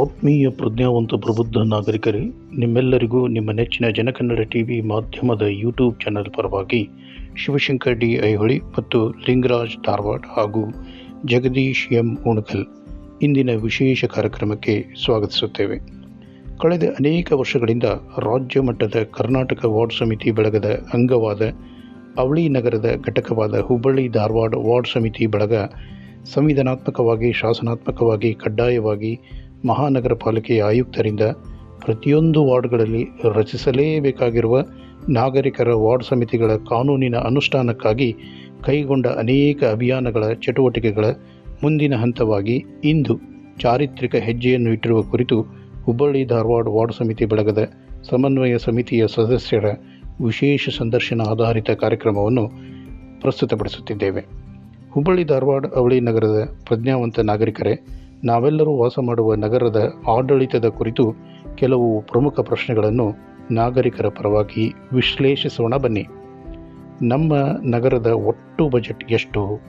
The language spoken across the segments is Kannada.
ಆತ್ಮೀಯ ಪ್ರಜ್ಞಾವಂತ ಪ್ರಬುದ್ಧ ನಾಗರಿಕರೇ, ನಿಮ್ಮೆಲ್ಲರಿಗೂ ನಿಮ್ಮ ನೆಚ್ಚಿನ ಜನಕನ್ನಡ ಟಿ ವಿ ಮಾಧ್ಯಮದ ಯೂಟ್ಯೂಬ್ ಚಾನೆಲ್ ಪರವಾಗಿ ಶಿವಶಂಕರ್ ಡಿ ಐಹೊಳಿ ಮತ್ತು ಲಿಂಗರಾಜ್ ಧಾರವಾಡ್ ಹಾಗೂ ಜಗದೀಶ್ ಎಂ ಉಣಕಲ್ ಇಂದಿನ ವಿಶೇಷ ಕಾರ್ಯಕ್ರಮಕ್ಕೆ ಸ್ವಾಗತಿಸುತ್ತೇವೆ. ಕಳೆದ ಅನೇಕ ವರ್ಷಗಳಿಂದ ರಾಜ್ಯ ಮಟ್ಟದ ಕರ್ನಾಟಕ ವಾರ್ಡ್ ಸಮಿತಿ ಬಳಗದ ಅಂಗವಾದ ಅವಳಿ ನಗರದ ಘಟಕವಾದ ಹುಬ್ಬಳ್ಳಿ ಧಾರವಾಡ ವಾರ್ಡ್ ಸಮಿತಿ ಬಳಗ ಸಂವಿಧಾನಾತ್ಮಕವಾಗಿ, ಶಾಸನಾತ್ಮಕವಾಗಿ, ಕಡ್ಡಾಯವಾಗಿ ಮಹಾನಗರ ಪಾಲಿಕೆಯ ಆಯುಕ್ತರಿಂದ ಪ್ರತಿಯೊಂದು ವಾರ್ಡ್ಗಳಲ್ಲಿ ರಚಿಸಲೇಬೇಕಾಗಿರುವ ನಾಗರಿಕರ ವಾರ್ಡ್ ಸಮಿತಿಗಳ ಕಾನೂನಿನ ಅನುಷ್ಠಾನಕ್ಕಾಗಿ ಕೈಗೊಂಡ ಅನೇಕ ಅಭಿಯಾನಗಳ ಚಟುವಟಿಕೆಗಳ ಮುಂದಿನ ಹಂತವಾಗಿ ಇಂದು ಚಾರಿತ್ರಿಕ ಹೆಜ್ಜೆಯನ್ನು ಇಟ್ಟಿರುವ ಕುರಿತು ಹುಬ್ಬಳ್ಳಿ ಧಾರವಾಡ ವಾರ್ಡ್ ಸಮಿತಿ ಬಳಗದ ಸಮನ್ವಯ ಸಮಿತಿಯ ಸದಸ್ಯರ ವಿಶೇಷ ಸಂದರ್ಶನ ಆಧಾರಿತ ಕಾರ್ಯಕ್ರಮವನ್ನು ಪ್ರಸ್ತುತಪಡಿಸುತ್ತಿದ್ದೇವೆ. ಹುಬ್ಬಳ್ಳಿ ಧಾರವಾಡ ಅವಳಿ ನಗರದ ಪ್ರಜ್ಞಾವಂತ ನಾಗರಿಕರೇ ನಾವೆಲ್ಲರೂ ವಾಸ ಮಾಡುವ ನಗರದ ಆಡಳಿತದ ಕುರಿತು ಕೆಲವು ಪ್ರಮುಖ ಪ್ರಶ್ನೆಗಳನ್ನು ನಾಗರಿಕರ ಪರವಾಗಿ ವಿಶ್ಲೇಷಿಸೋಣ ಬನ್ನಿ. ನಮ್ಮ ನಗರದ ಒಟ್ಟು ಬಜೆಟ್ ಎಷ್ಟು?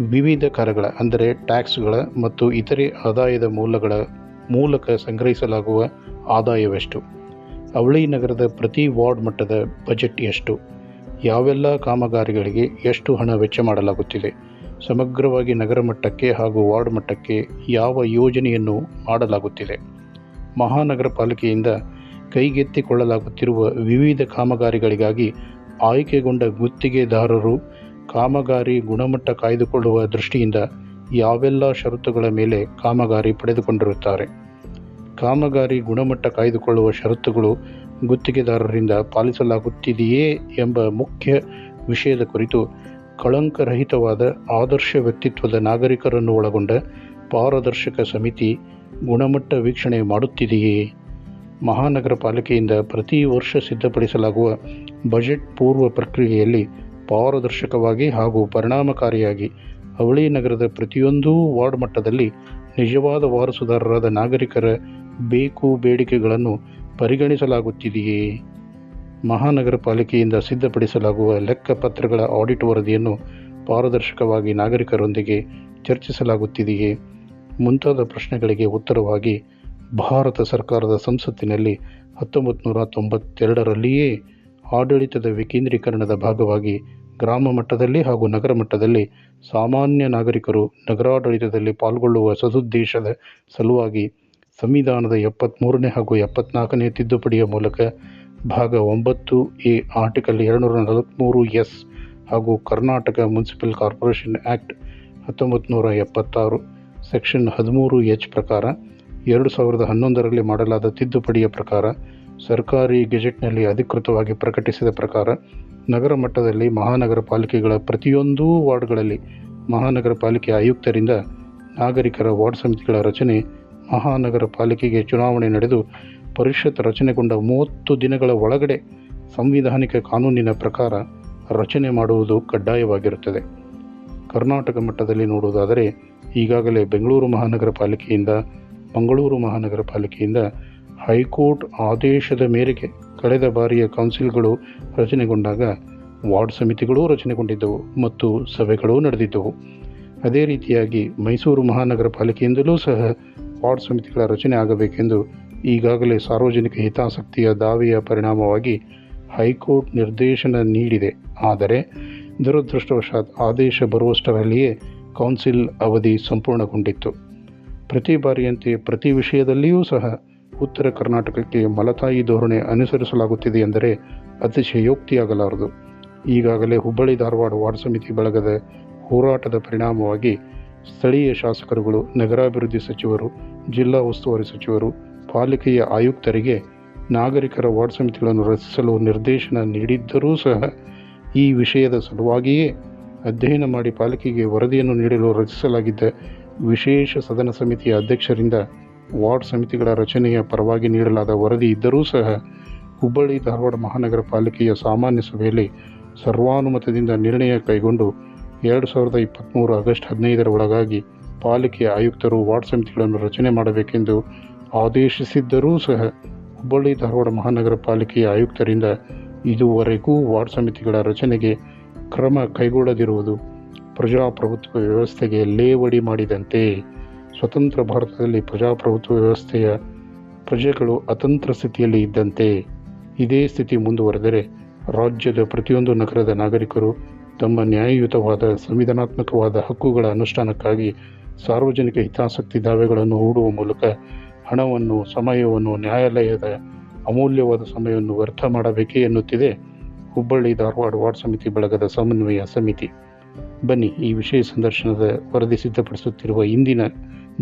ವಿವಿಧ ಕರಗಳ ಅಂದರೆ ಟ್ಯಾಕ್ಸ್ಗಳ ಮತ್ತು ಇತರೆ ಆದಾಯದ ಮೂಲಗಳ ಮೂಲಕ ಸಂಗ್ರಹಿಸಲಾಗುವ ಆದಾಯವೆಷ್ಟು? ಅವಳಿ ನಗರದ ಪ್ರತಿ ವಾರ್ಡ್ ಮಟ್ಟದ ಬಜೆಟ್ ಎಷ್ಟು? ಯಾವೆಲ್ಲ ಕಾಮಗಾರಿಗಳಿಗೆ ಎಷ್ಟು ಹಣ ವೆಚ್ಚ ಮಾಡಲಾಗುತ್ತಿದೆ? ಸಮಗ್ರವಾಗಿ ನಗರ ಮಟ್ಟಕ್ಕೆ ಹಾಗೂ ವಾರ್ಡ್ ಮಟ್ಟಕ್ಕೆ ಯಾವ ಯೋಜನೆಯನ್ನು ಮಾಡಲಾಗುತ್ತಿದೆ. ಮಹಾನಗರ ಪಾಲಿಕೆಯಿಂದ ಕೈಗೆತ್ತಿಕೊಳ್ಳಲಾಗುತ್ತಿರುವ ವಿವಿಧ ಕಾಮಗಾರಿಗಳಿಗಾಗಿ ಆಯ್ಕೆಗೊಂಡ ಗುತ್ತಿಗೆದಾರರು ಕಾಮಗಾರಿ ಗುಣಮಟ್ಟ ಕಾಯ್ದುಕೊಳ್ಳುವ ದೃಷ್ಟಿಯಿಂದ ಯಾವೆಲ್ಲ ಷರತ್ತುಗಳ ಮೇಲೆ ಕಾಮಗಾರಿ ಪಡೆದುಕೊಂಡಿರುತ್ತಾರೆ. ಕಾಮಗಾರಿ ಗುಣಮಟ್ಟ ಕಾಯ್ದುಕೊಳ್ಳುವ ಷರತ್ತುಗಳು ಗುತ್ತಿಗೆದಾರರಿಂದ ಪಾಲಿಸಲಾಗುತ್ತಿದೆಯೇ ಎಂಬ ಮುಖ್ಯ ವಿಷಯದ ಕುರಿತು ಕಳಂಕರಹಿತವಾದ ಆದರ್ಶ ವ್ಯಕ್ತಿತ್ವದ ನಾಗರಿಕರನ್ನು ಒಳಗೊಂಡ ಪಾರದರ್ಶಕ ಸಮಿತಿ ಗುಣಮಟ್ಟ ವೀಕ್ಷಣೆ ಮಾಡುತ್ತಿದೆಯೇ? ಮಹಾನಗರ ಪಾಲಿಕೆಯಿಂದ ಪ್ರತಿ ವರ್ಷ ಸಿದ್ಧಪಡಿಸಲಾಗುವ ಬಜೆಟ್ ಪೂರ್ವ ಪ್ರಕ್ರಿಯೆಯಲ್ಲಿ ಪಾರದರ್ಶಕವಾಗಿ ಹಾಗೂ ಪರಿಣಾಮಕಾರಿಯಾಗಿ ಅವಳಿ ನಗರದ ಪ್ರತಿಯೊಂದು ವಾರ್ಡ್ ಮಟ್ಟದಲ್ಲಿ ನಿಜವಾದ ವಾರಸುದಾರರಾದ ನಾಗರಿಕರ ಬೇಕು ಬೇಡಿಕೆಗಳನ್ನು ಪರಿಗಣಿಸಲಾಗುತ್ತಿದೆಯೇ? ಮಹಾನಗರ ಪಾಲಿಕೆಯಿಂದ ಸಿದ್ಧಪಡಿಸಲಾಗುವ ಲೆಕ್ಕಪತ್ರಗಳ ಆಡಿಟ್ ವರದಿಯನ್ನು ಪಾರದರ್ಶಕವಾಗಿ ನಾಗರಿಕರೊಂದಿಗೆ ಚರ್ಚಿಸಲಾಗುತ್ತಿದೆಯೇ? ಮುಂತಾದ ಪ್ರಶ್ನೆಗಳಿಗೆ ಉತ್ತರವಾಗಿ, ಭಾರತ ಸರ್ಕಾರದ ಸಂಸತ್ತಿನಲ್ಲಿ ಹತ್ತೊಂಬತ್ತು ನೂರ ತೊಂಬತ್ತೆರಡರಲ್ಲಿಯೇ ಆಡಳಿತದ ವಿಕೇಂದ್ರೀಕರಣದ ಭಾಗವಾಗಿ ಗ್ರಾಮ ಮಟ್ಟದಲ್ಲಿ ಹಾಗೂ ನಗರ ಮಟ್ಟದಲ್ಲಿ ಸಾಮಾನ್ಯ ನಾಗರಿಕರು ನಗರಾಡಳಿತದಲ್ಲಿ ಪಾಲ್ಗೊಳ್ಳುವ ಸದುದ್ದೇಶದ ಸಲುವಾಗಿ ಸಂವಿಧಾನದ ಎಪ್ಪತ್ತ್ಮೂರನೇ ಹಾಗೂ ಎಪ್ಪತ್ನಾಲ್ಕನೇ ತಿದ್ದುಪಡಿಯ ಮೂಲಕ ಭಾಗ ಒಂಬತ್ತು ಎ ಆರ್ಟಿಕಲ್ ಎರಡುನೂರ ನಲವತ್ತ್ಮೂರು ಎಸ್ ಹಾಗೂ ಕರ್ನಾಟಕ ಮುನ್ಸಿಪಲ್ ಕಾರ್ಪೊರೇಷನ್ ಆ್ಯಕ್ಟ್ ಹತ್ತೊಂಬತ್ತು ನೂರ ಎಪ್ಪತ್ತಾರು, ಸೆಕ್ಷನ್ ಹದಿಮೂರು ಎಚ್ ಪ್ರಕಾರ ಎರಡು ಸಾವಿರದ ಹನ್ನೊಂದರಲ್ಲಿ ಮಾಡಲಾದ ತಿದ್ದುಪಡಿಯ ಪ್ರಕಾರ ಸರ್ಕಾರಿ ಗೆಜೆಟ್ನಲ್ಲಿ ಅಧಿಕೃತವಾಗಿ ಪ್ರಕಟಿಸಿದ ಪ್ರಕಾರ ನಗರ ಮಟ್ಟದಲ್ಲಿ ಮಹಾನಗರ ಪಾಲಿಕೆಗಳ ಪ್ರತಿಯೊಂದೂ ವಾರ್ಡ್ಗಳಲ್ಲಿ ಮಹಾನಗರ ಪಾಲಿಕೆ ಆಯುಕ್ತರಿಂದ ನಾಗರಿಕರ ವಾರ್ಡ್ ಸಮಿತಿಗಳ ರಚನೆ ಮಹಾನಗರ ಪಾಲಿಕೆಗೆ ಚುನಾವಣೆ ನಡೆದು ಪರಿಷತ್ ರಚನೆಗೊಂಡ ಮೂವತ್ತು ದಿನಗಳ ಒಳಗಡೆ ಸಂವಿಧಾನಿಕ ಕಾನೂನಿನ ಪ್ರಕಾರ ರಚನೆ ಮಾಡುವುದು ಕಡ್ಡಾಯವಾಗಿರುತ್ತದೆ. ಕರ್ನಾಟಕ ಮಟ್ಟದಲ್ಲಿ ನೋಡುವುದಾದರೆ, ಈಗಾಗಲೇ ಬೆಂಗಳೂರು ಮಹಾನಗರ ಪಾಲಿಕೆಯಿಂದ, ಮಂಗಳೂರು ಮಹಾನಗರ ಪಾಲಿಕೆಯಿಂದ ಹೈಕೋರ್ಟ್ ಆದೇಶದ ಮೇರೆಗೆ ಕಳೆದ ಬಾರಿಯ ಕೌನ್ಸಿಲ್ಗಳು ರಚನೆಗೊಂಡಾಗ ವಾರ್ಡ್ ಸಮಿತಿಗಳೂ ರಚನೆಗೊಂಡಿದ್ದವು ಮತ್ತು ಸಭೆಗಳೂ ನಡೆದಿದ್ದವು. ಅದೇ ರೀತಿಯಾಗಿ ಮೈಸೂರು ಮಹಾನಗರ ಪಾಲಿಕೆಯಿಂದಲೂ ಸಹ ವಾರ್ಡ್ ಸಮಿತಿಗಳ ರಚನೆ ಆಗಬೇಕೆಂದು ಈಗಾಗಲೇ ಸಾರ್ವಜನಿಕ ಹಿತಾಸಕ್ತಿಯ ದಾವೆಯ ಪರಿಣಾಮವಾಗಿ ಹೈಕೋರ್ಟ್ ನಿರ್ದೇಶನ ನೀಡಿದೆ. ಆದರೆ ದುರದೃಷ್ಟವಶಾತ್ ಆದೇಶ ಬರುವಷ್ಟರಲ್ಲಿಯೇ ಕೌನ್ಸಿಲ್ ಅವಧಿ ಸಂಪೂರ್ಣಗೊಂಡಿತ್ತು. ಪ್ರತಿ ಬಾರಿಯಂತೆ ಪ್ರತಿ ವಿಷಯದಲ್ಲಿಯೂ ಸಹ ಉತ್ತರ ಕರ್ನಾಟಕಕ್ಕೆ ಮಲತಾಯಿ ಧೋರಣೆ ಅನುಸರಿಸಲಾಗುತ್ತಿದೆ ಎಂದರೆ ಅತಿಶಯೋಕ್ತಿಯಾಗಲಾರದು. ಈಗಾಗಲೇ ಹುಬ್ಬಳ್ಳಿ ಧಾರವಾಡ ವಾರ್ಡ್ ಸಮಿತಿ ಬಳಗದ ಹೋರಾಟದ ಪರಿಣಾಮವಾಗಿ ಸ್ಥಳೀಯ ಶಾಸಕರುಗಳು ನಗರಾಭಿವೃದ್ಧಿ ಸಚಿವರು, ಜಿಲ್ಲಾ ಉಸ್ತುವಾರಿ ಸಚಿವರು ಪಾಲಿಕೆಯ ಆಯುಕ್ತರಿಗೆ ನಾಗರಿಕರ ವಾರ್ಡ್ ಸಮಿತಿಗಳನ್ನು ರಚಿಸಲು ನಿರ್ದೇಶನ ನೀಡಿದ್ದರೂ ಸಹ ಈ ವಿಷಯದ ಸಲುವಾಗಿಯೇ ಅಧ್ಯಯನ ಮಾಡಿ ಪಾಲಿಕೆಗೆ ವರದಿಯನ್ನು ನೀಡಲು ರಚಿಸಲಾಗಿದ್ದ ವಿಶೇಷ ಸದನ ಸಮಿತಿಯ ಅಧ್ಯಕ್ಷರಿಂದ ವಾರ್ಡ್ ಸಮಿತಿಗಳ ರಚನೆಯ ಪರವಾಗಿ ನೀಡಲಾದ ವರದಿ ಇದ್ದರೂ ಸಹ ಹುಬ್ಬಳ್ಳಿ, ಧಾರವಾಡ ಮಹಾನಗರ ಪಾಲಿಕೆಯ ಸಾಮಾನ್ಯ ಸಭೆಯಲ್ಲಿ ಸರ್ವಾನುಮತದಿಂದ ನಿರ್ಣಯ ಕೈಗೊಂಡು ಎರಡು ಸಾವಿರದ ಇಪ್ಪತ್ತ್ಮೂರು ಆಗಸ್ಟ್ ಹದಿನೈದರ ಒಳಗಾಗಿ ಪಾಲಿಕೆಯ ಆಯುಕ್ತರು ವಾರ್ಡ್ ಸಮಿತಿಗಳನ್ನು ರಚನೆ ಮಾಡಬೇಕೆಂದು ಆದೇಶಿಸಿದ್ದರೂ ಸಹ ಹುಬ್ಬಳ್ಳಿ ಧಾರವಾಡ ಮಹಾನಗರ ಪಾಲಿಕೆಯ ಆಯುಕ್ತರಿಂದ ಇದುವರೆಗೂ ವಾರ್ಡ್ ಸಮಿತಿಗಳ ರಚನೆಗೆ ಕ್ರಮ ಕೈಗೊಳ್ಳದಿರುವುದು ಪ್ರಜಾಪ್ರಭುತ್ವ ವ್ಯವಸ್ಥೆಗೆ ಲೇವಡಿ ಮಾಡಿದಂತೆ. ಸ್ವತಂತ್ರ ಭಾರತದಲ್ಲಿ ಪ್ರಜಾಪ್ರಭುತ್ವ ವ್ಯವಸ್ಥೆಯ ಪ್ರಜೆಗಳು ಅತಂತ್ರ ಸ್ಥಿತಿಯಲ್ಲಿ ಇದ್ದಂತೆ. ಇದೇ ಸ್ಥಿತಿ ಮುಂದುವರೆದರೆ ರಾಜ್ಯದ ಪ್ರತಿಯೊಂದು ನಗರದ ನಾಗರಿಕರು ತಮ್ಮ ನ್ಯಾಯಯುತವಾದ, ಸಂವಿಧಾನಾತ್ಮಕವಾದ ಹಕ್ಕುಗಳ ಅನುಷ್ಠಾನಕ್ಕಾಗಿ ಸಾರ್ವಜನಿಕ ಹಿತಾಸಕ್ತಿ ದಾವೆಗಳನ್ನು ಹೂಡುವ ಮೂಲಕ ಹಣವನ್ನು, ಸಮಯವನ್ನು, ನ್ಯಾಯಾಲಯದ ಅಮೂಲ್ಯವಾದ ಸಮಯವನ್ನು ವ್ಯರ್ಥ ಮಾಡಬೇಕೇ ಎನ್ನುತ್ತಿದೆ ಹುಬ್ಬಳ್ಳಿ ಧಾರವಾಡ ವಾರ್ಡ್ ಸಮಿತಿ ಬಳಗದ ಸಮನ್ವಯ ಸಮಿತಿ. ಬನ್ನಿ, ಈ ವಿಷಯ ಸಂದರ್ಶನದ ವರದಿ ಸಿದ್ಧಪಡಿಸುತ್ತಿರುವ ಇಂದಿನ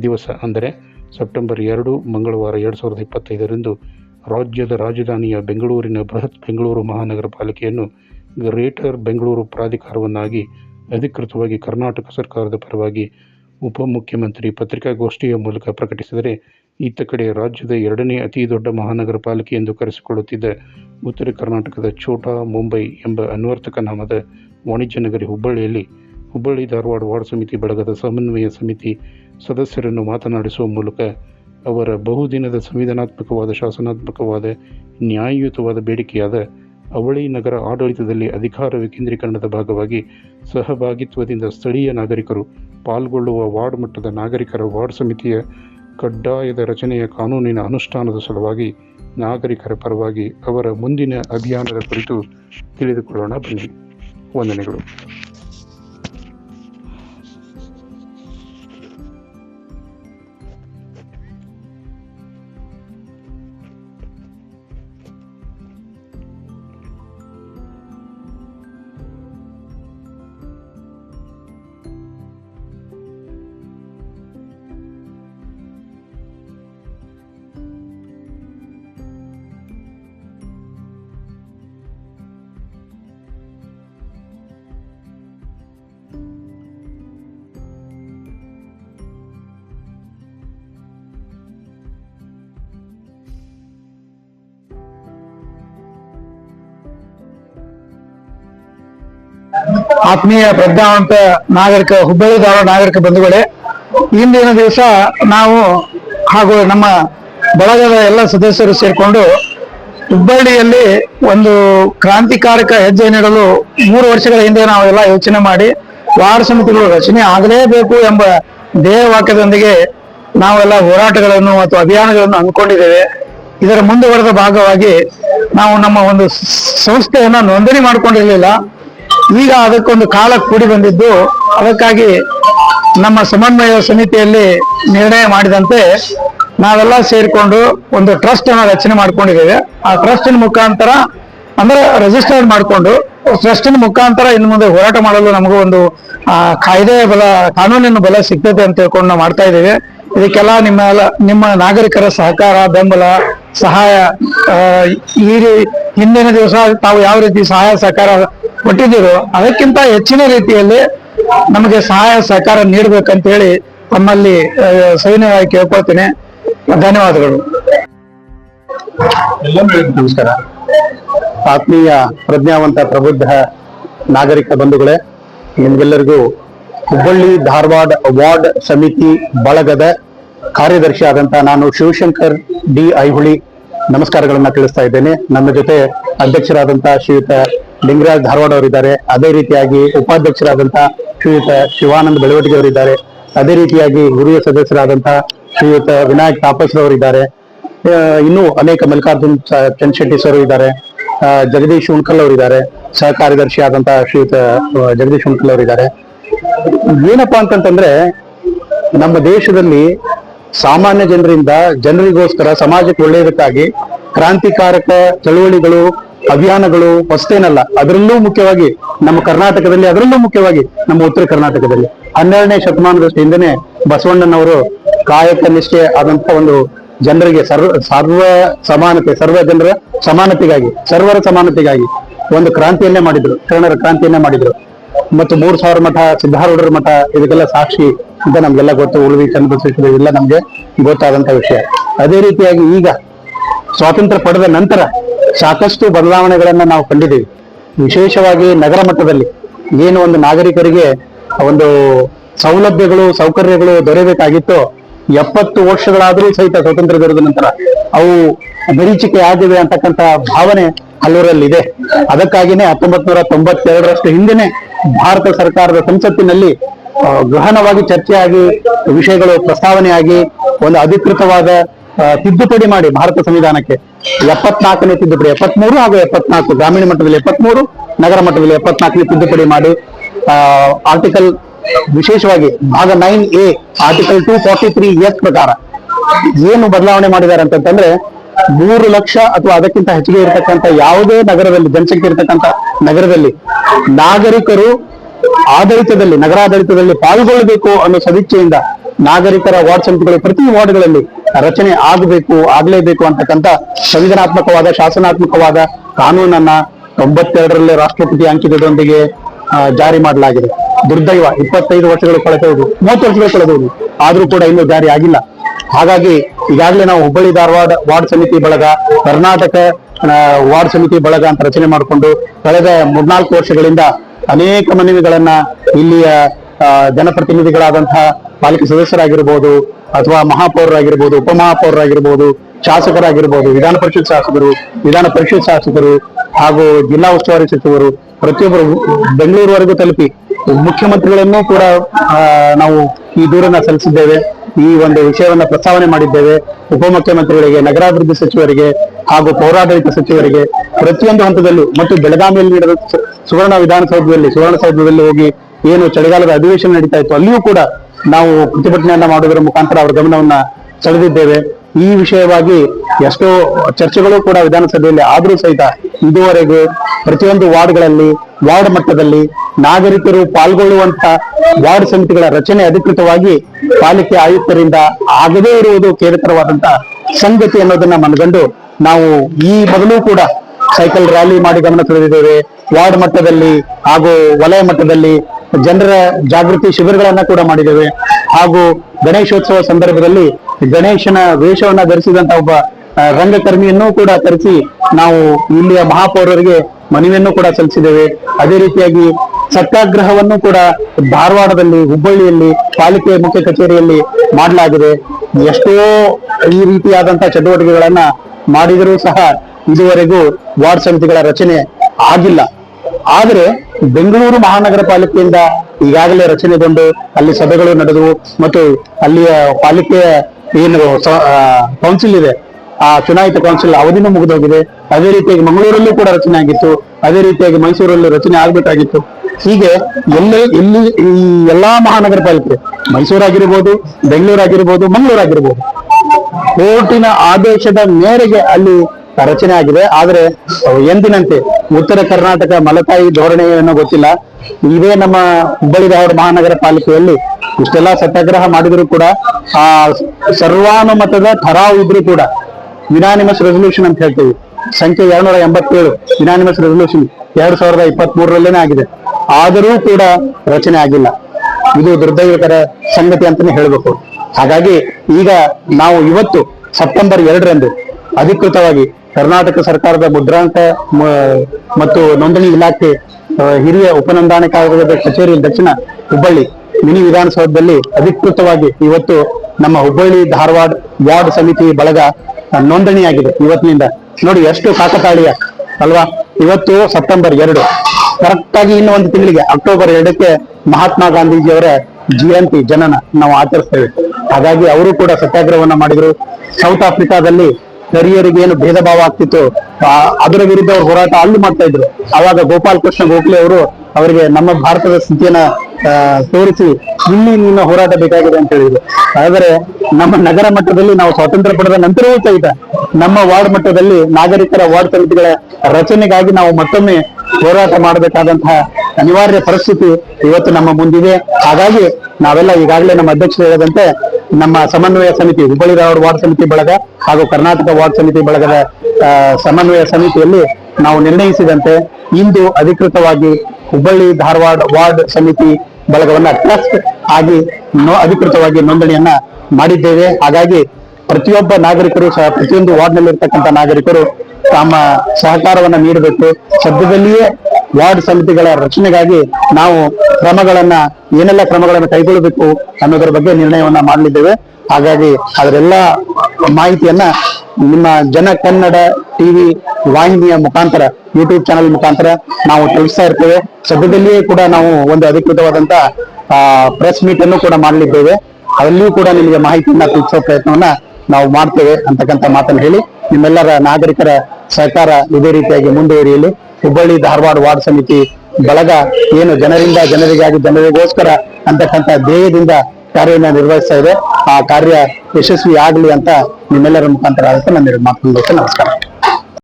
ದಿವಸ ಅಂದರೆ ಸೆಪ್ಟೆಂಬರ್ ಎರಡು, ಮಂಗಳವಾರ ಎರಡು ಸಾವಿರದ ಇಪ್ಪತ್ತೈದರಂದು ರಾಜ್ಯದ ರಾಜಧಾನಿಯ ಬೆಂಗಳೂರಿನ ಬೃಹತ್ ಬೆಂಗಳೂರು ಮಹಾನಗರ ಪಾಲಿಕೆಯನ್ನು ಗ್ರೇಟರ್ ಬೆಂಗಳೂರು ಪ್ರಾಧಿಕಾರವನ್ನಾಗಿ ಅಧಿಕೃತವಾಗಿ ಕರ್ನಾಟಕ ಸರ್ಕಾರದ ಪರವಾಗಿ ಉಪಮುಖ್ಯಮಂತ್ರಿ ಪತ್ರಿಕಾಗೋಷ್ಠಿಯ ಮೂಲಕ ಪ್ರಕಟಿಸಿದರೆ ಈತ ಕಡೆ ರಾಜ್ಯದ ಎರಡನೇ ಅತಿ ದೊಡ್ಡ ಮಹಾನಗರ ಪಾಲಿಕೆ ಎಂದು ಕರೆಸಿಕೊಳ್ಳುತ್ತಿದ್ದ ಉತ್ತರ ಕರ್ನಾಟಕದ ಛೋಟಾ, ಮುಂಬೈ ಎಂಬ ಅನ್ವರ್ಥಕ ನಾಮದ ವಾಣಿಜ್ಯ ನಗರಿ ಹುಬ್ಬಳ್ಳಿಯಲ್ಲಿ ಹುಬ್ಬಳ್ಳಿ, ಧಾರವಾಡ ವಾರ್ಡ್ ಸಮಿತಿ ಬಳಗದ ಸಮನ್ವಯ ಸಮಿತಿ ಸದಸ್ಯರನ್ನು ಮಾತನಾಡಿಸುವ ಮೂಲಕ ಅವರ ಬಹುದಿನದ ಸಂವಿಧಾನಾತ್ಮಕವಾದ, ಶಾಸನಾತ್ಮಕವಾದ, ನ್ಯಾಯಯುತವಾದ ಬೇಡಿಕೆಯಾದ ಅವಳಿ ನಗರ ಆಡಳಿತದಲ್ಲಿ ಅಧಿಕಾರ ವಿಕೇಂದ್ರೀಕರಣದ ಭಾಗವಾಗಿ ಸಹಭಾಗಿತ್ವದಿಂದ ಸ್ಥಳೀಯ ನಾಗರಿಕರು ಪಾಲ್ಗೊಳ್ಳುವ ವಾರ್ಡ್ ಮಟ್ಟದ ನಾಗರಿಕರ ವಾರ್ಡ್ ಸಮಿತಿಯ ಕಡ್ಡಾಯದ ರಚನೆಯ ಕಾನೂನಿನ ಅನುಷ್ಠಾನದ ಸಲುವಾಗಿ ನಾಗರಿಕರ ಪರವಾಗಿ ಅವರ ಮುಂದಿನ ಅಭಿಯಾನದ ಕುರಿತು ತಿಳಿದುಕೊಳ್ಳೋಣ ಬನ್ನಿ. ವಂದನೆಗಳು. ಆತ್ಮೀಯ ಪ್ರಜ್ಞಾವಂತ ನಾಗರಿಕ ಹುಬ್ಬಳ್ಳಿ ಧಾರವಾಡ ನಾಗರಿಕ ಬಂಧುಗಳೇ, ಇಂದಿನ ದಿವಸ ನಾವು ಹಾಗೂ ನಮ್ಮ ಬಳಗದ ಎಲ್ಲ ಸದಸ್ಯರು ಸೇರಿಕೊಂಡು ಹುಬ್ಬಳ್ಳಿಯಲ್ಲಿ ಒಂದು ಕ್ರಾಂತಿಕಾರಕ ಹೆಜ್ಜೆ ನೀಡಲು ಮೂರು ವರ್ಷಗಳ ಹಿಂದೆ ನಾವೆಲ್ಲ ಯೋಚನೆ ಮಾಡಿ ವಾರ್ಡ್ ಸಮಿತಿಗಳು ರಚನೆ ಆಗಲೇಬೇಕು ಎಂಬ ಧ್ಯೇಯ ವಾಕ್ಯದೊಂದಿಗೆ ನಾವೆಲ್ಲ ಹೋರಾಟಗಳನ್ನು ಮತ್ತು ಅಭಿಯಾನಗಳನ್ನು ಹಮ್ಮಿಕೊಂಡಿದ್ದೇವೆ. ಇದರ ಮುಂದುವರೆದ ಭಾಗವಾಗಿ ನಾವು ನಮ್ಮ ಒಂದು ಸಂಸ್ಥೆಯನ್ನ ನೋಂದಣಿ ಮಾಡಿಕೊಂಡಿರಲಿಲ್ಲ. ಈಗ ಅದಕ್ಕೊಂದು ಕಾಲ ಕೂಡಿ ಬಂದಿದ್ದು ಅದಕ್ಕಾಗಿ ನಮ್ಮ ಸಮನ್ವಯ ಸಮಿತಿಯಲ್ಲಿ ನಿರ್ಣಯ ಮಾಡಿದಂತೆ ನಾವೆಲ್ಲ ಸೇರಿಕೊಂಡು ಒಂದು ಟ್ರಸ್ಟ್ ಅನ್ನ ರಚನೆ ಮಾಡ್ಕೊಂಡಿದ್ದೇವೆ. ಆ ಟ್ರಸ್ಟಿನ ಮುಖಾಂತರ ಅಂದ್ರೆ ರಿಜಿಸ್ಟರ್ ಮಾಡಿಕೊಂಡು ಟ್ರಸ್ಟಿನ ಮುಖಾಂತರ ಇನ್ನು ಮುಂದೆ ಹೋರಾಟ ಮಾಡಲು ನಮಗೂ ಒಂದು ಆ, ಕಾಯ್ದೆ ಬಲ ಕಾನೂನಿನ ಬಲ ಸಿಗ್ತದೆ ಅಂತ ಹೇಳ್ಕೊಂಡು ನಾವು ಮಾಡ್ತಾ ಇದ್ದೇವೆ. ಇದಕ್ಕೆಲ್ಲ ನಿಮ್ಮ ನಿಮ್ಮ ನಾಗರಿಕರ ಸಹಕಾರ ಬೆಂಬಲ ಸಹಾಯ ಈ ಹಿಂದಿನ ದಿವಸ ತಾವು ಯಾವ ರೀತಿ ಸಹಾಯ ಸಹಕಾರ ಕೊಟ್ಟಿದ್ದೀರೋ. ಅದಕ್ಕಿಂತ ಹೆಚ್ಚಿನ ರೀತಿಯಲ್ಲಿ ನಮಗೆ ಸಹಾಯ ಸಹಕಾರ ನೀಡಬೇಕಂತ ಹೇಳಿ ತಮ್ಮಲ್ಲಿ ಸವಿನಯವಾಗಿ ಕೇಳ್ಕೊಳ್ತೇನೆ. ಧನ್ಯವಾದಗಳು. ನಮಸ್ಕಾರ. ಆತ್ಮೀಯ ಪ್ರಜ್ಞಾವಂತ ಪ್ರಬುದ್ಧ ನಾಗರಿಕ ಬಂಧುಗಳೇ, ನಿಮ್ಗೆಲ್ಲರಿಗೂ ಹುಬ್ಬಳ್ಳಿ ಧಾರವಾಡ ವಾರ್ಡ್ ಸಮಿತಿ ಬಳಗದ ಕಾರ್ಯದರ್ಶಿ ಆದಂತ ನಾನು ಶಿವಶಂಕರ್ ಡಿ ಐಹುಳಿ ನಮಸ್ಕಾರಗಳನ್ನ ತಿಳಿಸ್ತಾ ಇದ್ದೇನೆ. ನನ್ನ ಜೊತೆ ಅಧ್ಯಕ್ಷರಾದಂತಹ ಶ್ರೀಯುತ ಲಿಂಗರಾಜ್ ಧಾರವಾಡ ಅವರಿದ್ದಾರೆ. ಅದೇ ರೀತಿಯಾಗಿ ಉಪಾಧ್ಯಕ್ಷರಾದಂತ ಶ್ರೀಯುತ ಶಿವಾನಂದ ಬೆಳವಟಿಗೆ ಅವರಿದ್ದಾರೆ. ಅದೇ ರೀತಿಯಾಗಿ ಹಿರಿಯ ಸದಸ್ಯರಾದಂತ ಶ್ರೀಯುತ ವಿನಾಯಕ್ ತಾಪಸ್ರವರಿದ್ದಾರೆ ಇನ್ನೂ ಅನೇಕ ಮಲ್ಲಿಕಾರ್ಜುನ್ ಚಂದ್ರಶೆಟ್ಟಿ ಸರ್ ಇದ್ದಾರೆ. ಜಗದೀಶ್ ಉಣ್ಕಲ್ ಅವರಿದ್ದಾರೆ. ಸಹ ಕಾರ್ಯದರ್ಶಿ ಆದಂತಹ ಶ್ರೀಯುತ ಜಗದೀಶ್ ಉಣ್ಕಲ್ ಅವರಿದ್ದಾರೆ. ಏನಪ್ಪಾ ಅಂತಂತಂದ್ರೆ, ನಮ್ಮ ದೇಶದಲ್ಲಿ ಸಾಮಾನ್ಯ ಜನರಿಂದ ಜನರಿಗೋಸ್ಕರ ಸಮಾಜಕ್ಕೆ ಒಳ್ಳೆಯದಕ್ಕಾಗಿ ಕ್ರಾಂತಿಕಾರಕ ಚಳುವಳಿಗಳು ಅಭಿಯಾನಗಳು ಏನಲ್ಲ ಅದರಲ್ಲೂ ಮುಖ್ಯವಾಗಿ ನಮ್ಮ ಕರ್ನಾಟಕದಲ್ಲಿ, ಅದರಲ್ಲೂ ಮುಖ್ಯವಾಗಿ ನಮ್ಮ ಉತ್ತರ ಕರ್ನಾಟಕದಲ್ಲಿ. ಹನ್ನೆರಡನೇ ಶತಮಾನದಷ್ಟು ಹಿಂದೆನೆ ಬಸವಣ್ಣನವರು ಕಾಯಕ ನಿಷ್ಠೆ ಆದಂತ ಒಂದು ಜನರಿಗೆ ಸರ್ವ ಸರ್ವ ಸಮಾನತೆ, ಸರ್ವ ಜನರ ಸಮಾನತೆಗಾಗಿ, ಸರ್ವರ ಸಮಾನತೆಗಾಗಿ ಒಂದು ಕ್ರಾಂತಿಯನ್ನೇ ಮಾಡಿದ್ರು, ಶರಣರ ಕ್ರಾಂತಿಯನ್ನೇ ಮಾಡಿದ್ರು. ಮತ್ತು ಮೂರ್ ಸಾವಿರ ಮಠ, ಸಿದ್ಧಾರೂಢರ ಮಠ, ಇದಕ್ಕೆಲ್ಲ ಸಾಕ್ಷಿ ಅಂತ ನಮ್ಗೆಲ್ಲ ಗೊತ್ತು. ಉಳುವಿ, ಚನ್ನಬಸವೇಶ್ವರ, ಇವೆಲ್ಲ ನಮ್ಗೆ ಗೊತ್ತಾದಂತ ವಿಷಯ. ಅದೇ ರೀತಿಯಾಗಿ ಈಗ ಸ್ವಾತಂತ್ರ್ಯ ಪಡೆದ ನಂತರ ಸಾಕಷ್ಟು ಬದಲಾವಣೆಗಳನ್ನ ನಾವು ಕಂಡಿದ್ದೀವಿ. ವಿಶೇಷವಾಗಿ ನಗರ ಮಟ್ಟದಲ್ಲಿ ಏನು ಒಂದು ನಾಗರಿಕರಿಗೆ ಒಂದು ಸೌಲಭ್ಯಗಳು, ಸೌಕರ್ಯಗಳು ದೊರೆಯಬೇಕಾಗಿತ್ತು, ಎಪ್ಪತ್ತು ವರ್ಷಗಳಾದರೂ ಸಹಿತ ಸ್ವಾತಂತ್ರ್ಯ ದೊರೆದ ನಂತರ ಅವು ಮರೀಚಿಕೆ ಆಗಿವೆ ಅಂತಕ್ಕಂತ ಭಾವನೆ ಹಲವರಲ್ಲಿದೆ ಅದಕ್ಕಾಗಿನೇ ಹತ್ತೊಂಬತ್ ನೂರ ತೊಂಬತ್ತೆರಡರಷ್ಟು ಹಿಂದೆನೆ ಭಾರತ ಸರ್ಕಾರದ ಸಂಸತ್ತಿನಲ್ಲಿ ಗಹನವಾಗಿ ಚರ್ಚೆಯಾಗಿ, ವಿಷಯಗಳು ಪ್ರಸ್ತಾವನೆಯಾಗಿ, ಒಂದು ಅಧಿಕೃತವಾದ ತಿದ್ದುಪಡಿ ಮಾಡಿ ಭಾರತ ಸಂವಿಧಾನಕ್ಕೆ ಎಪ್ಪತ್ನಾಲ್ಕನೇ ತಿದ್ದುಪಡಿ, ಎಪ್ಪತ್ಮೂರು ಹಾಗೂ ಎಪ್ಪತ್ನಾಲ್ಕು ಗ್ರಾಮೀಣ ಮಟ್ಟದಲ್ಲಿ ಎಪ್ಪತ್ಮೂರು, ನಗರ ಮಟ್ಟದಲ್ಲಿ ಎಪ್ಪತ್ನಾಲ್ಕನೇ ತಿದ್ದುಪಡಿ ಮಾಡಿ ಆರ್ಟಿಕಲ್ ವಿಶೇಷವಾಗಿ ಭಾಗ nine A article two forty three S ಪ್ರಕಾರ ಏನು ಬದಲಾವಣೆ ಮಾಡಿದ್ದಾರೆ ಅಂತಂದ್ರೆ ಮೂರು ಲಕ್ಷ ಅಥವಾ ಅದಕ್ಕಿಂತ ಹೆಚ್ಚಿಗೆ ಇರತಕ್ಕಂತ ಯಾವುದೇ ನಗರದಲ್ಲಿ, ಜನಸಂಖ್ಯೆ ಇರತಕ್ಕಂತ ನಗರದಲ್ಲಿ ನಾಗರಿಕರು ಆಡಳಿತದಲ್ಲಿ, ನಗರಾಡಳಿತದಲ್ಲಿ ಪಾಲ್ಗೊಳ್ಳಬೇಕು ಅನ್ನೋ ಸದಿಚ್ಛೆಯಿಂದ ನಾಗರಿಕರ ವಾರ್ಡ್ ಸಮಿತಿಗಳು ಪ್ರತಿ ವಾರ್ಡ್ಗಳಲ್ಲಿ ರಚನೆ ಆಗಬೇಕು, ಆಗ್ಲೇಬೇಕು ಅಂತಕ್ಕಂಥ ಸಂವಿಧಾನಾತ್ಮಕವಾದ, ಶಾಸನಾತ್ಮಕವಾದ ಕಾನೂನನ್ನ ತೊಂಬತ್ತೆರಡರಲ್ಲಿ ರಾಷ್ಟ್ರಪತಿ ಅಂಕಿತದೊಂದಿಗೆ ಜಾರಿ ಮಾಡಲಾಗಿದೆ. ದುರ್ದೈವ, ಇಪ್ಪತ್ತೈದು ವರ್ಷಗಳು ಕಳೆದು ಮೂವತ್ತು ವರ್ಷಗಳು ಕಳೆದವು ಆದ್ರೂ ಕೂಡ ಇನ್ನೂ ಜಾರಿ ಆಗಿಲ್ಲ. ಹಾಗಾಗಿ ಈಗಾಗಲೇ ನಾವು ಹುಬ್ಬಳ್ಳಿ ಧಾರವಾಡ ವಾರ್ಡ್ ಸಮಿತಿ ಬಳಗ, ಕರ್ನಾಟಕ ವಾರ್ಡ್ ಸಮಿತಿ ಬಳಗ ಅಂತ ರಚನೆ ಮಾಡಿಕೊಂಡು ಕಳೆದ ಮೂರ್ನಾಲ್ಕು ವರ್ಷಗಳಿಂದ ಅನೇಕ ಮನವಿಗಳನ್ನ ಇಲ್ಲಿಯ ಜನಪ್ರತಿನಿಧಿಗಳಾದಂತಹ ಪಾಲಿಕೆ ಸದಸ್ಯರಾಗಿರ್ಬೋದು ಅಥವಾ ಮಹಾಪೌರರಾಗಿರ್ಬೋದು, ಉಪಮಹಾಪೌರರಾಗಿರ್ಬೋದು, ಶಾಸಕರಾಗಿರ್ಬೋದು, ವಿಧಾನ ಪರಿಷತ್ ಶಾಸಕರು, ವಿಧಾನ ಪರಿಷತ್ ಶಾಸಕರು ಹಾಗೂ ಜಿಲ್ಲಾ ಉಸ್ತುವಾರಿ ಸಚಿವರು ಪ್ರತಿಯೊಬ್ಬರು ಬೆಂಗಳೂರುವರೆಗೂ ತಲುಪಿ ಮುಖ್ಯಮಂತ್ರಿಗಳನ್ನೂ ಕೂಡ ನಾವು ಈ ದೂರನ್ನ ಸಲ್ಲಿಸಿದ್ದೇವೆ. ಈ ಒಂದು ವಿಷಯವನ್ನ ಪ್ರಸ್ತಾವನೆ ಮಾಡಿದ್ದೇವೆ. ಉಪಮುಖ್ಯಮಂತ್ರಿಗಳಿಗೆ, ನಗರಾಭಿವೃದ್ಧಿ ಸಚಿವರಿಗೆ ಹಾಗೂ ಪೌರಾಡಳಿತ ಸಚಿವರಿಗೆ ಪ್ರತಿಯೊಂದು ಹಂತದಲ್ಲೂ ಮತ್ತು ಬೆಳಗಾವಿಯಲ್ಲಿ ನಡೆದ ಸುವರ್ಣ ವಿಧಾನಸೌಧದಲ್ಲಿ ಸುವರ್ಣಸೌಧದಲ್ಲಿ ಹೋಗಿ ಏನು ಚಳಿಗಾಲದ ಅಧಿವೇಶನ ನಡೀತಾ ಇತ್ತು, ಅಲ್ಲಿಯೂ ಕೂಡ ನಾವು ಪ್ರತಿಭಟನೆಯನ್ನ ಮಾಡುವುದರ ಮುಖಾಂತರ ಅವರ ಗಮನವನ್ನ ಸೆಳೆದಿದ್ದೇವೆ. ಈ ವಿಷಯವಾಗಿ ಎಷ್ಟೋ ಚರ್ಚೆಗಳು ಕೂಡ ವಿಧಾನಸಭೆಯಲ್ಲಿ ಆದರೂ ಸಹಿತ ಇದುವರೆಗೂ ಪ್ರತಿಯೊಂದು ವಾರ್ಡ್ಗಳಲ್ಲಿ, ವಾರ್ಡ್ ಮಟ್ಟದಲ್ಲಿ ನಾಗರಿಕರು ಪಾಲ್ಗೊಳ್ಳುವಂತ ವಾರ್ಡ್ ಸಮಿತಿಗಳ ರಚನೆ ಅಧಿಕೃತವಾಗಿ ಪಾಲಿಕೆ ಆಯುಕ್ತರಿಂದ ಆಗದೇ ಇರುವುದು ಖೇದಕರವಾದಂತ ಸಂಗತಿ ಅನ್ನೋದನ್ನ ಮನಗಂಡು ನಾವು ಈ ಮೊದಲು ಕೂಡ ಸೈಕಲ್ ರ್ಯಾಲಿ ಮಾಡಿ ಗಮನ ಸೆಳೆದಿದ್ದೇವೆ. ವಾರ್ಡ್ ಮಟ್ಟದಲ್ಲಿ ಹಾಗೂ ವಲಯ ಮಟ್ಟದಲ್ಲಿ ಜನರ ಜಾಗೃತಿ ಶಿಬಿರಗಳನ್ನ ಕೂಡ ಮಾಡಿದ್ದೇವೆ. ಹಾಗೂ ಗಣೇಶೋತ್ಸವ ಸಂದರ್ಭದಲ್ಲಿ ಗಣೇಶನ ವೇಷವನ್ನ ಧರಿಸಿದಂತ ಒಬ್ಬ ರಂಗಕರ್ಮಿಯನ್ನು ಕೂಡ ಕರೆಸಿ ನಾವು ಇಲ್ಲಿಯ ಮಹಾಪೌರರಿಗೆ ಮನವಿಯನ್ನು ಕೂಡ ಸಲ್ಲಿಸಿದ್ದೇವೆ. ಅದೇ ರೀತಿಯಾಗಿ ಸತ್ಯಾಗ್ರಹವನ್ನು ಕೂಡ ಧಾರವಾಡದಲ್ಲಿ, ಹುಬ್ಬಳ್ಳಿಯಲ್ಲಿ, ಪಾಲಿಕೆ ಮುಖ್ಯ ಕಚೇರಿಯಲ್ಲಿ ಮಾಡಲಾಗಿದೆ. ಎಷ್ಟೋ ಈ ರೀತಿಯಾದಂತಹ ಚಟುವಟಿಕೆಗಳನ್ನ ಮಾಡಿದರೂ ಸಹ ಇದುವರೆಗೂ ವಾರ್ಡ್ ಸಮಿತಿಗಳ ರಚನೆ ಆಗಿಲ್ಲ. ಆದರೆ ಬೆಂಗಳೂರು ಮಹಾನಗರ ಪಾಲಿಕೆಯಿಂದ ಈಗಾಗಲೇ ರಚನೆಗೊಂಡು ಅಲ್ಲಿ ಸಭೆಗಳು ನಡೆದವು ಮತ್ತು ಅಲ್ಲಿಯ ಪಾಲಿಕೆಯ ಏನು ಕೌನ್ಸಿಲ್ ಇದೆ, ಆ ಚುನಾಯಿತ ಕೌನ್ಸಿಲ್ ಅವಧಿನೂ ಮುಗಿದೋಗಿದೆ. ಅದೇ ರೀತಿಯಾಗಿ ಮಂಗಳೂರಲ್ಲೂ ಕೂಡ ರಚನೆ ಆಗಿತ್ತು. ಅದೇ ರೀತಿಯಾಗಿ ಮೈಸೂರಲ್ಲೂ ರಚನೆ ಆಗ್ಬೇಕಾಗಿತ್ತು. ಹೀಗೆ ಎಲ್ಲ, ಇಲ್ಲಿ ಈ ಎಲ್ಲಾ ಮಹಾನಗರ ಪಾಲಿಕೆ ಮೈಸೂರಾಗಿರ್ಬೋದು ಬೆಂಗಳೂರಾಗಿರ್ಬೋದು ಮಂಗಳೂರಾಗಿರ್ಬೋದು ಕೋರ್ಟಿನ ಆದೇಶದ ಮೇರೆಗೆ ಅಲ್ಲಿ ರಚನೆ ಆಗಿದೆ. ಆದ್ರೆ, ಎಂದಿನಂತೆ ಉತ್ತರ ಕರ್ನಾಟಕ ಮಲತಾಯಿ ಧೋರಣೆ ಏನೋ ಗೊತ್ತಿಲ್ಲ. ಇದೇ ನಮ್ಮ ಹುಬ್ಬಳ್ಳಿ ಧಾರವಾಡ ಮಹಾನಗರ ಪಾಲಿಕೆಯಲ್ಲಿ ಇಷ್ಟೆಲ್ಲಾ ಸತ್ಯಾಗ್ರಹ ಮಾಡಿದ್ರು ಕೂಡ, ಆ ಸರ್ವಾನುಮತದ ಠರಾವ್ ಇದ್ರು ಕೂಡ ಯುನಾನಿಮಸ್ ರೆಸೊಲ್ಯೂಷನ್ ಅಂತ ಹೇಳ್ತೀವಿ. ಸಂಖ್ಯೆ ಎರಡ್ನೂರ ಎಂಬತ್ತೇಳು ಯುನಾನಿಮಸ್ ರೆಸೊಲ್ಯೂಷನ್ ಎರಡ್ ಸಾವಿರದ ಇಪ್ಪತ್ತ್ ಮೂರರಲ್ಲೇನೆ ಆಗಿದೆ. ಆದರೂ ಕೂಡ ರಚನೆ ಆಗಿಲ್ಲ. ಇದು ದುರ್ದೈವಕರ ಸಂಗತಿ ಅಂತಾನೆ ಹೇಳಬೇಕು. ಹಾಗಾಗಿ ಈಗ ನಾವು ಇವತ್ತು ಸೆಪ್ಟೆಂಬರ್ ಎರಡರಂದು ಅಧಿಕೃತವಾಗಿ ಕರ್ನಾಟಕ ಸರ್ಕಾರದ ಮುದ್ರಾಂಕ ಮತ್ತು ನೋಂದಣಿ ಇಲಾಖೆ ಹಿರಿಯ ಆಯೋಗದ ಕಚೇರಿ ದಕ್ಷಿಣ ಹುಬ್ಬಳ್ಳಿ ಮಿನಿ ವಿಧಾನಸೌಧದಲ್ಲಿ ಅಧಿಕೃತವಾಗಿ ಇವತ್ತು ನಮ್ಮ ಹುಬ್ಬಳ್ಳಿ ಧಾರವಾಡ ವಾರ್ಡ್ ಸಮಿತಿ ಬಳಗ ನೋಂದಣಿಯಾಗಿದೆ ಇವತ್ತಿನಿಂದ. ನೋಡಿ, ಎಷ್ಟು ಕಾಕತಾಳೀಯ, ಅಲ್ವಾ? ಇವತ್ತು ಸೆಪ್ಟೆಂಬರ್ ಎರಡು. ಕರೆಕ್ಟ್ ಆಗಿ ಇನ್ನು ಒಂದು ತಿಂಗಳಿಗೆ, ಅಕ್ಟೋಬರ್ ಎರಡಕ್ಕೆ ಮಹಾತ್ಮ ಗಾಂಧೀಜಿಯವರ ಜಯಂತಿ, ಜನನ ನಾವು ಆಚರಿಸ್ತೇವೆ. ಹಾಗಾಗಿ ಅವರು ಕೂಡ ಸತ್ಯಾಗ್ರಹವನ್ನ ಮಾಡಿದ್ರು. ಸೌತ್ ಆಫ್ರಿಕಾದಲ್ಲಿ ಕರಿಯರಿಗೆ ಏನು ಭೇದ ಭಾವ ಆಗ್ತಿತ್ತು ಅದರ ವಿರುದ್ಧ ಅವರು ಹೋರಾಟ ಅಲ್ಲಿ ಮಾಡ್ತಾ ಇದ್ರು. ಅವಾಗ ಗೋಪಾಲ್ ಕೃಷ್ಣ ಗೋಖಲೆ ಅವರು ಅವರಿಗೆ ನಮ್ಮ ಭಾರತದ ಸ್ಥಿತಿಯನ್ನ ತೋರಿಸಿ ಇಲ್ಲಿ ನಿನ್ನ ಹೋರಾಟ ಬೇಕಾಗಿದೆ ಅಂತ ಹೇಳಿದ್ರು. ಆದರೆ ನಮ್ಮ ನಗರ ಮಟ್ಟದಲ್ಲಿ ನಾವು ಸ್ವಾತಂತ್ರ್ಯ ಪಡೆದ ನಂತರವೂ ಸಹಿತ ನಮ್ಮ ವಾರ್ಡ್ ಮಟ್ಟದಲ್ಲಿ ನಾಗರಿಕರ ವಾರ್ಡ್ ಸಮಿತಿಗಳ ರಚನೆಗಾಗಿ ನಾವು ಮತ್ತೊಮ್ಮೆ ಹೋರಾಟ ಮಾಡಬೇಕಾದಂತಹ ಅನಿವಾರ್ಯ ಪರಿಸ್ಥಿತಿ ಇವತ್ತು ನಮ್ಮ ಮುಂದಿದೆ. ಹಾಗಾಗಿ ನಾವೆಲ್ಲ ಈಗಾಗಲೇ ನಮ್ಮ ಅಧ್ಯಕ್ಷರು ಹೇಳಿದಂತೆ ನಮ್ಮ ಸಮನ್ವಯ ಸಮಿತಿ, ಹುಬ್ಬಳ್ಳಿ ಧಾರವಾಡ ವಾರ್ಡ್ ಸಮಿತಿ ಬಳಗ ಹಾಗೂ ಕರ್ನಾಟಕ ವಾರ್ಡ್ ಸಮಿತಿ ಬಳಗದ ಸಮನ್ವಯ ಸಮಿತಿಯಲ್ಲಿ ನಾವು ನಿರ್ಣಯಿಸಿದಂತೆ ಇಂದು ಅಧಿಕೃತವಾಗಿ ಹುಬ್ಬಳ್ಳಿ ಧಾರವಾಡ ವಾರ್ಡ್ ಸಮಿತಿ ಬಳಗವನ್ನ ಟ್ರಸ್ಟ್ ಆಗಿ ಅಧಿಕೃತವಾಗಿ ನೋಂದಣಿಯನ್ನ ಮಾಡಿದ್ದೇವೆ. ಹಾಗಾಗಿ ಪ್ರತಿಯೊಬ್ಬ ನಾಗರಿಕರು ಸಹ, ಪ್ರತಿಯೊಂದು ವಾರ್ಡ್ನಲ್ಲಿ ಇರ್ತಕ್ಕಂಥ ನಾಗರಿಕರು ತಮ್ಮ ಸಹಕಾರವನ್ನ ನೀಡಬೇಕು. ಸದ್ಯದಲ್ಲಿಯೇ ವಾರ್ಡ್ ಸಮಿತಿಗಳ ರಚನೆಗಾಗಿ ನಾವು ಕ್ರಮಗಳನ್ನ, ಏನೆಲ್ಲ ಕ್ರಮಗಳನ್ನು ಕೈಗೊಳ್ಳಬೇಕು ಅನ್ನೋದರ ಬಗ್ಗೆ ನಿರ್ಣಯವನ್ನ ಮಾಡಲಿದ್ದೇವೆ. ಹಾಗಾಗಿ ಅದರೆಲ್ಲ ಮಾಹಿತಿಯನ್ನ ನಿಮ್ಮ ಜನ ಕನ್ನಡ ಟಿವಿ ವಾಹಿನಿಯ ಮುಖಾಂತರ, ಯೂಟ್ಯೂಬ್ ಚಾನೆಲ್ ಮುಖಾಂತರ ನಾವು ತಿಳಿಸ್ತಾ ಇರ್ತೇವೆ. ಸದ್ಯದಲ್ಲಿಯೇ ಕೂಡ ನಾವು ಒಂದು ಅಧಿಕೃತವಾದಂತ ಪ್ರೆಸ್ ಮೀಟ್ ಅನ್ನು ಕೂಡ ಮಾಡಲಿದ್ದೇವೆ. ಅಲ್ಲಿಯೂ ಕೂಡ ನಿಮಗೆ ಮಾಹಿತಿಯನ್ನ ತಿಳಿಸೋ ಪ್ರಯತ್ನವನ್ನ ನಾವು ಮಾಡ್ತೇವೆ ಅಂತಕ್ಕಂಥ ಮಾತನ್ನು ಹೇಳಿ, ನಿಮ್ಮೆಲ್ಲರ ನಾಗರಿಕರ ಸಹಕಾರ ಇದೇ ರೀತಿಯಾಗಿ ಮುಂದುವರಿಯಲಿ. ಹುಬ್ಬಳ್ಳಿ ಧಾರವಾಡ ವಾರ್ಡ್ ಸಮಿತಿ ಬಳಗ ಏನು ಜನರಿಂದ ಜನರಿಗಾಗಿ ಜನರಿಗೋಸ್ಕರ ಅಂತಕ್ಕಂಥ ಧ್ಯೇಯದಿಂದ ಕಾರ್ಯವನ್ನು ನಿರ್ವಹಿಸ್ತಾ ಇದೆ. ಆ ಕಾರ್ಯ ಯಶಸ್ವಿ ಆಗಲಿ ಅಂತ ನಿಮ್ಮೆಲ್ಲರ ಮುಖಾಂತರ ಆಗುತ್ತೆ. ನಾನು ಮಾತು ನಮಸ್ಕಾರ.